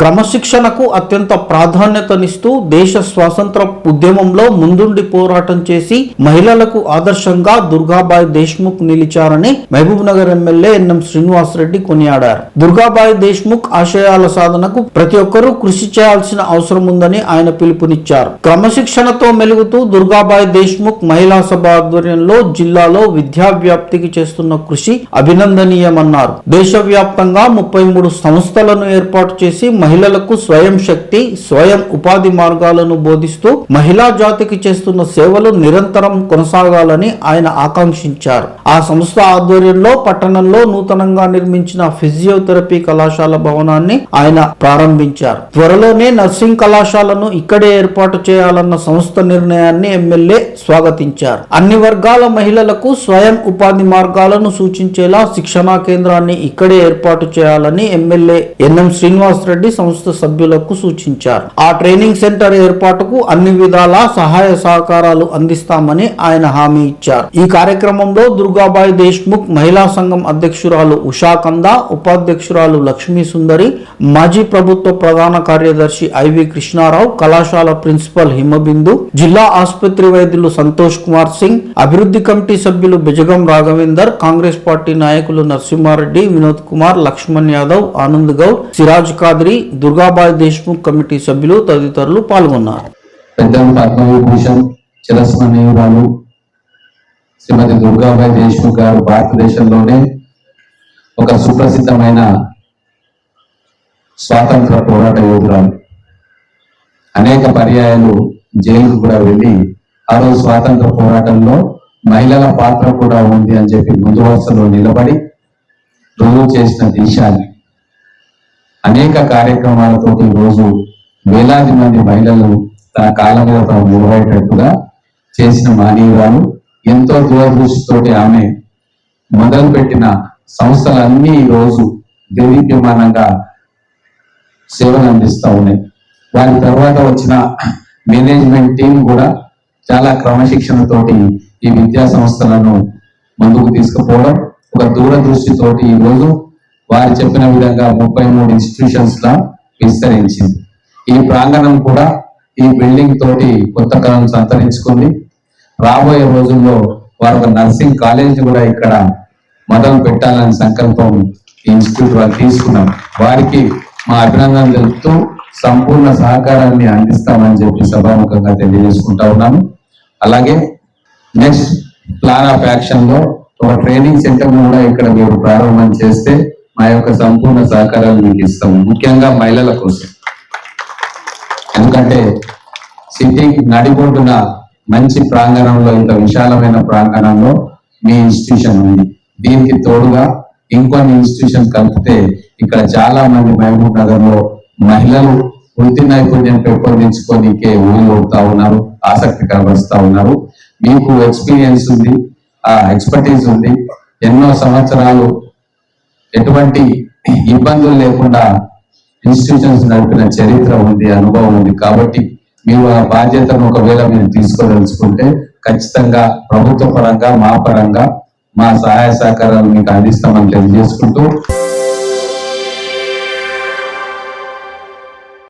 క్రమశిక్షణకు అత్యంత ప్రాధాన్యతనిస్తూ దేశ స్వాతంత్ర ఉద్యమంలో ముందుండి పోరాటం చేసి మహిళలకు ఆదర్శంగా Durgabai Deshmukh నిలిచారని Mahabub Nagar MLA N M Srinivasa Reddy కొనియాడారు. దుర్గాబాయి దేశ్ముఖ్ ఆశయాల సాధనకు ప్రతి ఒక్కరూ కృషి చేయాల్సిన అవసరం ఉందని ఆయన పిలుపునిచ్చారు. క్రమశిక్షణతో మెలుగుతూ దుర్గాబాయి దేశ్ముఖ్ మహిళా సభ ఆధ్వర్యంలో జిల్లాలో విద్యా వ్యాప్తికి చేస్తున్న కృషి అభినందనీయమన్నారు. దేశవ్యాప్తంగా ముప్పై మూడు సంస్థలను ఏర్పాటు చేసి మహిళలకు స్వయం శక్తి స్వయం ఉపాధి మార్గాలను బోధిస్తూ మహిళా జాతికి చేస్తున్న సేవలు నిరంతరం కొనసాగాలని ఆయన ఆకాంక్షించారు. ఆ సంస్థ ఆధ్వర్యంలో పట్టణంలో నూతనంగా నిర్మించిన ఫిజియోథెరపీ కళాశాల భవనాన్ని ఆయన ప్రారంభించారు. త్వరలోనే నర్సింగ్ కళాశాలను ఇక్కడే ఏర్పాటు చేయాలన్న సంస్థ నిర్ణయాన్ని ఎమ్మెల్యే స్వాగతించారు. అన్ని వర్గాల మహిళలకు స్వయం ఉపాధి మార్గాలను సూచించేలా శిక్షణా కేంద్రాన్ని ఇక్కడే ఏర్పాటు చేయాలని ఎమ్మెల్యే ఎన్ఎం శ్రీనివాస్ రెడ్డి సంస్థ సభ్యులకు సూచించారు. ఆ ట్రైనింగ్ సెంటర్ ఏర్పాటుకు అన్ని విధాల సహాయ సహకారాలు అందిస్తామని ఆయన హామీ ఇచ్చారు. ఈ కార్యక్రమంలో దుర్గాబాయి దేశ్ముఖ్ మహిళా సంఘం అధ్యక్షురాలు ఉషా కంద ఉపాధ్యక్షురాలు లక్ష్మీ సుందరి మాజీ ప్రభుత్వ ప్రధాన కార్యదర్శి ఐవి కృష్ణారావు కళాశాల ప్రిన్సిపల్ హిమబిందు జిల్లా ఆసుపత్రి వైద్యులు సంతోష్ కుమార్ సింగ్ అభివృద్ధి కమిటీ సభ్యులు బిజగం రాఘవేందర్ కాంగ్రెస్ పార్టీ నాయకులు నరసింహారెడ్డి వినోద్ కుమార్ లక్ష్మణ్ యాదవ్ ఆనంద్ గౌడ్ సిరాజ్ కాద్రి దుర్గాబాయి దేశ్ముఖ్ కమిటీ సభ్యులు తదితరులు పాల్గొన్నారు. శ్రీమతి దుర్గాబాయి దేశ్ముఖ్ గారు భారతదేశంలోనే ఒక సుప్రసిద్ధమైన స్వాతంత్ర పోరాట యోధురాలు. అనేక పర్యాయాలు జైలుకు కూడా వెళ్ళి ఆ రోజు స్వాతంత్ర పోరాటంలో మహిళల పాత్ర కూడా ఉంది అని చెప్పి ముందు వరుసలో నిలబడి రుజువు చేసిన దేశాన్ని అనేక కార్యక్రమాలతో రోజు వేలాది మంది మహిళలు తన కాళ్ళ మీద నిలబడేటట్టుగా చేసిన మానీయురాలు ఎంతో దూరదృష్టితోటి ఆమె మొదలుపెట్టిన సంస్థలన్నీ ఈ రోజు దేదీప్యమానంగా సేవలు అందిస్తూ ఉన్నాయి. దాని తర్వాత వచ్చిన మేనేజ్మెంట్ టీం కూడా చాలా క్రమశిక్షణతోటి ఈ విద్యా సంస్థలను ముందుకు తీసుకుపోవడం ఒక దూరదృష్టితోటి ఈ రోజు వారు చెప్పిన విధంగా ముప్పై మూడు ఇన్స్టిట్యూషన్స్ లా విస్తరించింది. ఈ ప్రాంగణం కూడా ఈ బిల్డింగ్ తోటి కొత్త కాలం సంతరించుకుంది రాబోయే రోజుల్లో వారు ఒక నర్సింగ్ కాలేజ్ కూడా ఇక్కడ మొదలు పెట్టాలని సంకల్పం ఈ ఇన్స్టిట్యూట్ వారు తీసుకున్నాం వారికి మా అభినందనలు తెలుపుతూ సంపూర్ణ సహకారాన్ని అందిస్తామని చెప్పి సభాముఖంగా తెలియజేసుకుంటా ఉన్నాము. అలాగే నెక్స్ట్ ప్లాన్ ఆఫ్ యాక్షన్లో ఒక ట్రైనింగ్ సెంటర్ కూడా ఇక్కడ మీరు ప్రారంభం చేస్తే మా యొక్క సంపూర్ణ సహకారాలు మీకు ఇస్తాము ముఖ్యంగా మహిళల కోసం. ఎందుకంటే సిటీ నడిపోతున్న మంచి ప్రాంగణంలో ఇంత విశాలమైన ప్రాంగణంలో మీ ఇన్స్టిట్యూషన్ ఉంది. దీనికి తోడుగా ఇంకొన్ని ఇన్స్టిట్యూషన్ కలిపితే ఇక్కడ చాలా మంది మహబూబ్ నగర్లో మహిళలు వృత్తి నైపుణ్యం పెంపొందించుకోనికే ఊళ్ళోడుతా ఉన్నారు ఆసక్తి కనబరుస్తా ఉన్నారు. మీకు ఎక్స్పీరియన్స్ ఉంది ఆ ఎక్స్పర్టీస్ ఉంది. ఎన్నో సంవత్సరాలు ఎటువంటి ఇబ్బందులు లేకుండా ఇన్స్టిట్యూషన్స్ నడిపిన చరిత్ర ఉంది అనుభవం ఉంది. కాబట్టి మీరు ఆ బాధ్యతను ఒకవేళ మీరు తీసుకోదలుచుకుంటే ఖచ్చితంగా ప్రభుత్వ పరంగా మా పరంగా మా సహాయ సహకారాలు మీకు అందిస్తామని తెలియజేసుకుంటూ